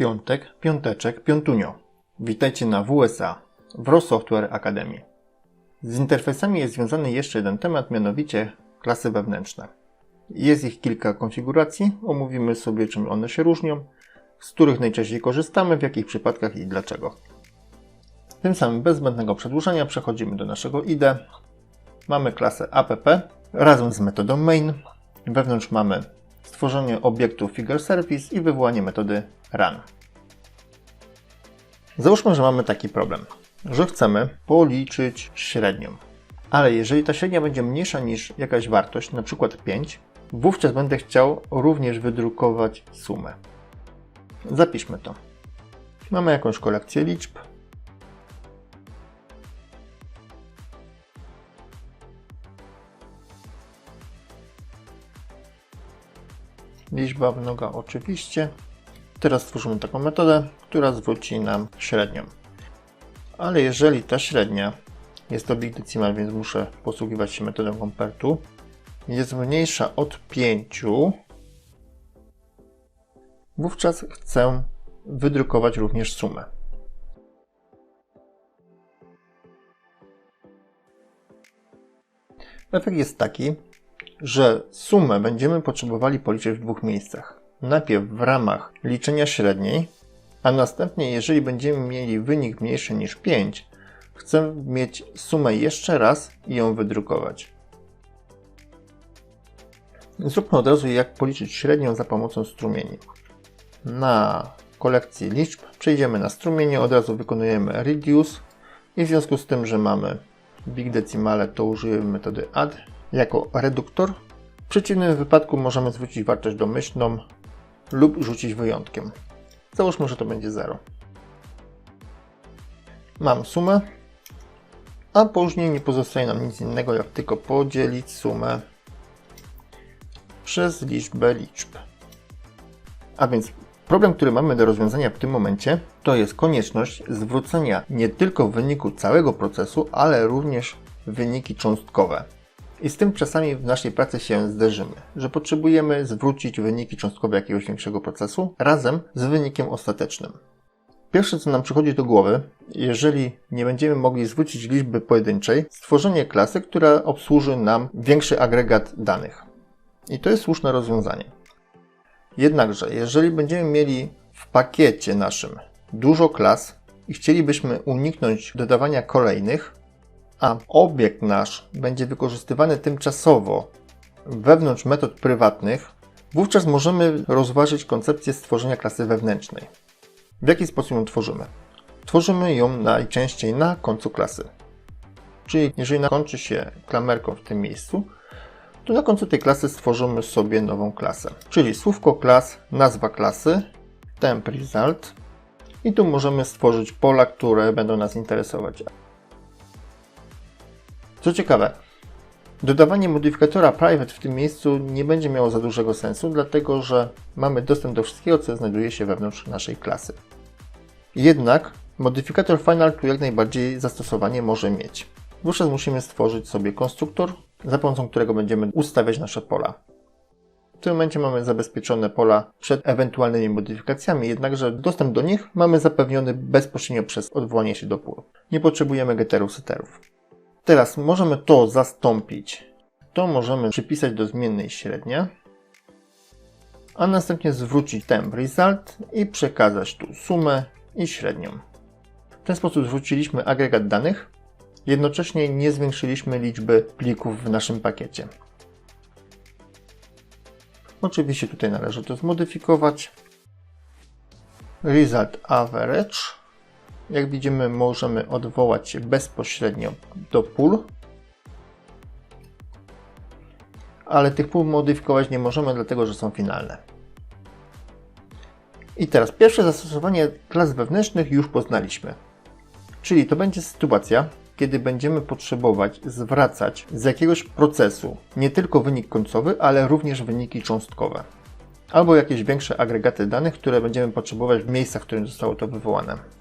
Piątek, piąteczek, piątunio. Witajcie na WSA, Wro Software Academy. Z interfejsami jest związany jeszcze jeden temat, mianowicie klasy wewnętrzne. Jest ich kilka konfiguracji, omówimy sobie czym one się różnią, z których najczęściej korzystamy, w jakich przypadkach i dlaczego. Tym samym bez zbędnego przedłużania przechodzimy do naszego IDE. Mamy klasę app razem z metodą main. Wewnątrz mamy stworzenie obiektu figure service i wywołanie metody run. Załóżmy, że mamy taki problem, że chcemy policzyć średnią. Ale jeżeli ta średnia będzie mniejsza niż jakaś wartość, na przykład 5, wówczas będę chciał również wydrukować sumę. Zapiszmy to. Mamy jakąś kolekcję liczb. Liczba mnoga oczywiście. Teraz stworzymy taką metodę, która zwróci nam średnią. Ale jeżeli ta średnia jest to big decimal, więc muszę posługiwać się metodą compare to, jest mniejsza od 5, wówczas chcę wydrukować również sumę. Efekt jest taki, że sumę będziemy potrzebowali policzyć w dwóch miejscach. Najpierw w ramach liczenia średniej, a następnie, jeżeli będziemy mieli wynik mniejszy niż 5, chcę mieć sumę jeszcze raz i ją wydrukować. Zróbmy od razu, jak policzyć średnią za pomocą strumieni. Na kolekcji liczb przejdziemy na strumienie, od razu wykonujemy reduce i w związku z tym, że mamy big decimale, to użyjemy metody add jako reduktor. W przeciwnym wypadku możemy zwrócić wartość domyślną lub rzucić wyjątkiem. Załóżmy, że to będzie 0. Mam sumę, a później nie pozostaje nam nic innego, jak tylko podzielić sumę przez liczbę liczb. A więc problem, który mamy do rozwiązania w tym momencie, to jest konieczność zwrócenia nie tylko wyniku całego procesu, ale również wyniki cząstkowe. I z tym czasami w naszej pracy się zderzymy, że potrzebujemy zwrócić wyniki cząstkowe jakiegoś większego procesu razem z wynikiem ostatecznym. Pierwsze, co nam przychodzi do głowy, jeżeli nie będziemy mogli zwrócić liczby pojedynczej, stworzenie klasy, która obsłuży nam większy agregat danych. I to jest słuszne rozwiązanie. Jednakże, jeżeli będziemy mieli w pakiecie naszym dużo klas i chcielibyśmy uniknąć dodawania kolejnych, a obiekt nasz będzie wykorzystywany tymczasowo wewnątrz metod prywatnych, wówczas możemy rozważyć koncepcję stworzenia klasy wewnętrznej. W jaki sposób ją tworzymy? Tworzymy ją najczęściej na końcu klasy. Czyli jeżeli kończy się klamerką w tym miejscu, to na końcu tej klasy stworzymy sobie nową klasę. Czyli słówko klas, nazwa klasy, temp result i tu możemy stworzyć pola, które będą nas interesować. Co ciekawe, dodawanie modyfikatora private w tym miejscu nie będzie miało za dużego sensu, dlatego że mamy dostęp do wszystkiego, co znajduje się wewnątrz naszej klasy. Jednak modyfikator final tu jak najbardziej zastosowanie może mieć. Wówczas musimy stworzyć sobie konstruktor, za pomocą którego będziemy ustawiać nasze pola. W tym momencie mamy zabezpieczone pola przed ewentualnymi modyfikacjami, jednakże dostęp do nich mamy zapewniony bezpośrednio przez odwołanie się do pól. Nie potrzebujemy getterów, setterów. Teraz możemy to zastąpić. To możemy przypisać do zmiennej średnia, a następnie zwrócić temp result i przekazać tu sumę i średnią. W ten sposób zwróciliśmy agregat danych, jednocześnie nie zwiększyliśmy liczby plików w naszym pakiecie. Oczywiście tutaj należy to zmodyfikować. Result average jak widzimy, możemy odwołać się bezpośrednio do pól, ale tych pól modyfikować nie możemy, dlatego że są finalne. I teraz pierwsze zastosowanie klas wewnętrznych już poznaliśmy. Czyli to będzie sytuacja, kiedy będziemy potrzebować zwracać z jakiegoś procesu nie tylko wynik końcowy, ale również wyniki cząstkowe. Albo jakieś większe agregaty danych, które będziemy potrzebować w miejscach, w którym zostało to wywołane.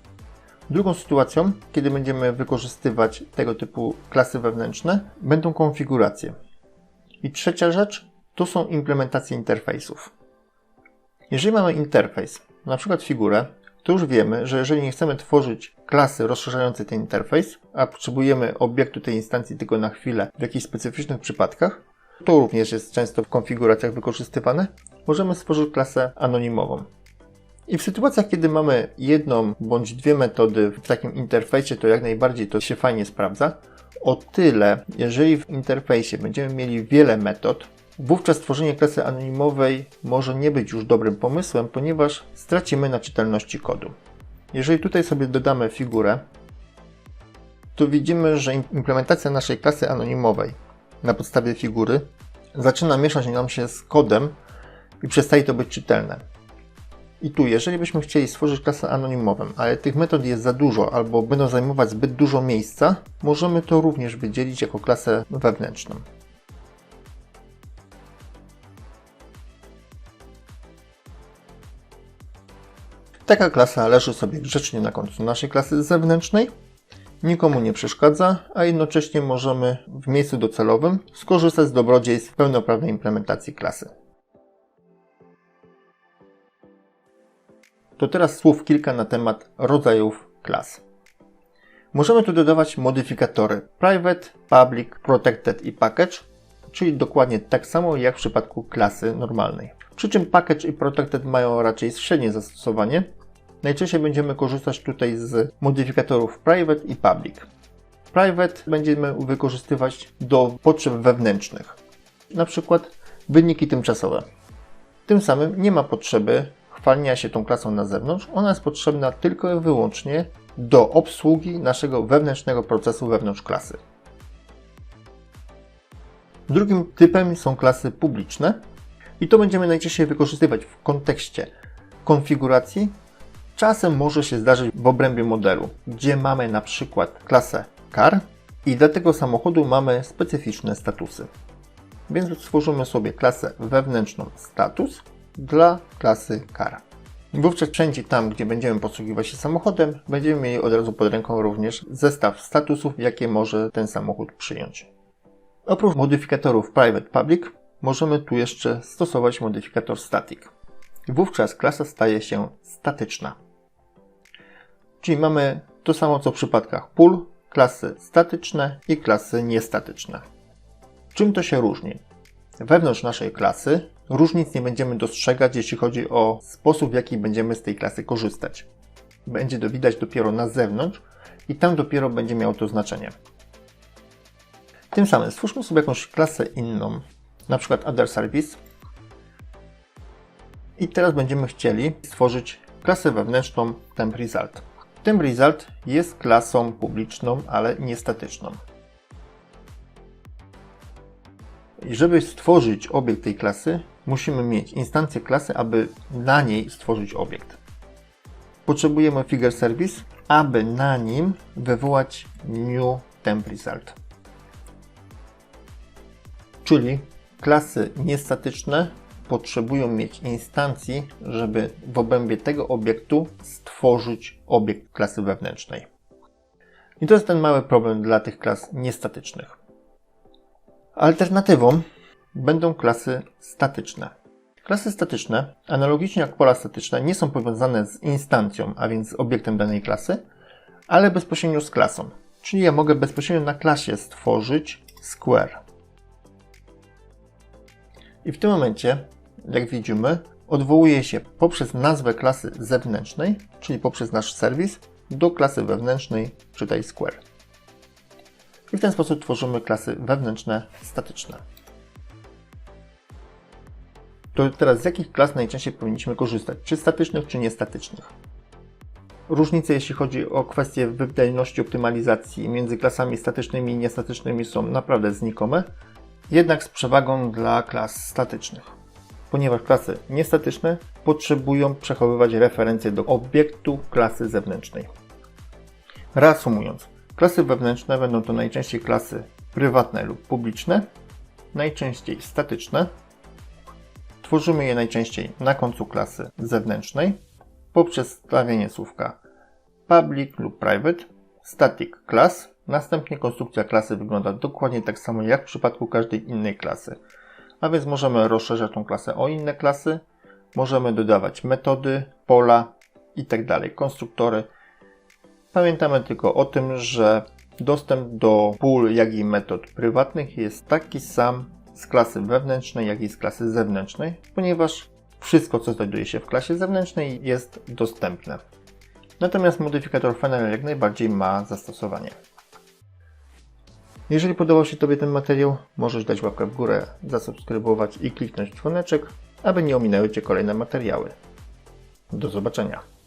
Drugą sytuacją, kiedy będziemy wykorzystywać tego typu klasy wewnętrzne, będą konfiguracje. I trzecia rzecz to są implementacje interfejsów. Jeżeli mamy interfejs, na przykład figurę, to już wiemy, że jeżeli nie chcemy tworzyć klasy rozszerzającej ten interfejs, a potrzebujemy obiektu tej instancji tylko na chwilę w jakichś specyficznych przypadkach, to również jest często w konfiguracjach wykorzystywane, możemy stworzyć klasę anonimową. I w sytuacjach, kiedy mamy jedną bądź dwie metody w takim interfejsie, to jak najbardziej to się fajnie sprawdza. O tyle, jeżeli w interfejsie będziemy mieli wiele metod, wówczas tworzenie klasy anonimowej może nie być już dobrym pomysłem, ponieważ stracimy na czytelności kodu. Jeżeli tutaj sobie dodamy figurę, to widzimy, że implementacja naszej klasy anonimowej na podstawie figury zaczyna mieszać nam się z kodem i przestaje to być czytelne. I tu, jeżeli byśmy chcieli stworzyć klasę anonimową, ale tych metod jest za dużo albo będą zajmować zbyt dużo miejsca, możemy to również wydzielić jako klasę wewnętrzną. Taka klasa leży sobie grzecznie na końcu naszej klasy zewnętrznej, nikomu nie przeszkadza, a jednocześnie możemy w miejscu docelowym skorzystać z dobrodziejstw pełnoprawnej implementacji klasy. To teraz słów kilka na temat rodzajów klas. Możemy tu dodawać modyfikatory private, public, protected i package, czyli dokładnie tak samo jak w przypadku klasy normalnej. Przy czym package i protected mają raczej średnie zastosowanie. Najczęściej będziemy korzystać tutaj z modyfikatorów private i public. Private będziemy wykorzystywać do potrzeb wewnętrznych, na przykład wyniki tymczasowe. Tym samym nie ma potrzeby chwalenia się tą klasą na zewnątrz, ona jest potrzebna tylko i wyłącznie do obsługi naszego wewnętrznego procesu wewnątrz klasy. Drugim typem są klasy publiczne i to będziemy najczęściej wykorzystywać w kontekście konfiguracji. Czasem może się zdarzyć w obrębie modelu, gdzie mamy na przykład klasę car i dla tego samochodu mamy specyficzne statusy. Więc stworzymy sobie klasę wewnętrzną status, dla klasy car. Wówczas wszędzie tam, gdzie będziemy posługiwać się samochodem, będziemy mieli od razu pod ręką również zestaw statusów, jakie może ten samochód przyjąć. Oprócz modyfikatorów Private Public, możemy tu jeszcze stosować modyfikator Static. Wówczas klasa staje się statyczna. Czyli mamy to samo co w przypadkach pool, klasy statyczne i klasy niestatyczne. Czym to się różni? Wewnątrz naszej klasy różnic nie będziemy dostrzegać, jeśli chodzi o sposób, w jaki będziemy z tej klasy korzystać. Będzie to widać dopiero na zewnątrz i tam dopiero będzie miało to znaczenie. Tym samym stwórzmy sobie jakąś klasę inną, na przykład Other Service. I teraz będziemy chcieli stworzyć klasę wewnętrzną Temp Result. Temp Result jest klasą publiczną, ale niestatyczną. I żeby stworzyć obiekt tej klasy, musimy mieć instancję klasy, aby na niej stworzyć obiekt. Potrzebujemy figure service, aby na nim wywołać new temp result. Czyli klasy niestatyczne potrzebują mieć instancji, żeby w obrębie tego obiektu stworzyć obiekt klasy wewnętrznej. I to jest ten mały problem dla tych klas niestatycznych. Alternatywą będą klasy statyczne. Klasy statyczne, analogicznie jak pola statyczne, nie są powiązane z instancją, a więc z obiektem danej klasy, ale bezpośrednio z klasą. Czyli ja mogę bezpośrednio na klasie stworzyć square. I w tym momencie, jak widzimy, odwołuje się poprzez nazwę klasy zewnętrznej, czyli poprzez nasz serwis, do klasy wewnętrznej, czytaj square. I w ten sposób tworzymy klasy wewnętrzne statyczne. To teraz z jakich klas najczęściej powinniśmy korzystać? Czy statycznych, czy niestatycznych? Różnice, jeśli chodzi o kwestie wydajności optymalizacji między klasami statycznymi i niestatycznymi są naprawdę znikome, jednak z przewagą dla klas statycznych. Ponieważ klasy niestatyczne potrzebują przechowywać referencje do obiektu klasy zewnętrznej. Reasumując, klasy wewnętrzne będą to najczęściej klasy prywatne lub publiczne, najczęściej statyczne, Tworzymy je najczęściej na końcu klasy zewnętrznej poprzez stawienie słówka public lub private, static class. Następnie konstrukcja klasy wygląda dokładnie tak samo jak w przypadku każdej innej klasy. A więc możemy rozszerzać tą klasę o inne klasy, możemy dodawać metody, pola itd., konstruktory. Pamiętamy tylko o tym, że dostęp do pól, jak i metod prywatnych jest taki sam z klasy wewnętrznej, jak i z klasy zewnętrznej, ponieważ wszystko, co znajduje się w klasie zewnętrznej, jest dostępne. Natomiast modyfikator Final jak najbardziej ma zastosowanie. Jeżeli podobał się Tobie ten materiał, możesz dać łapkę w górę, zasubskrybować i kliknąć dzwoneczek, aby nie ominęły Cię kolejne materiały. Do zobaczenia.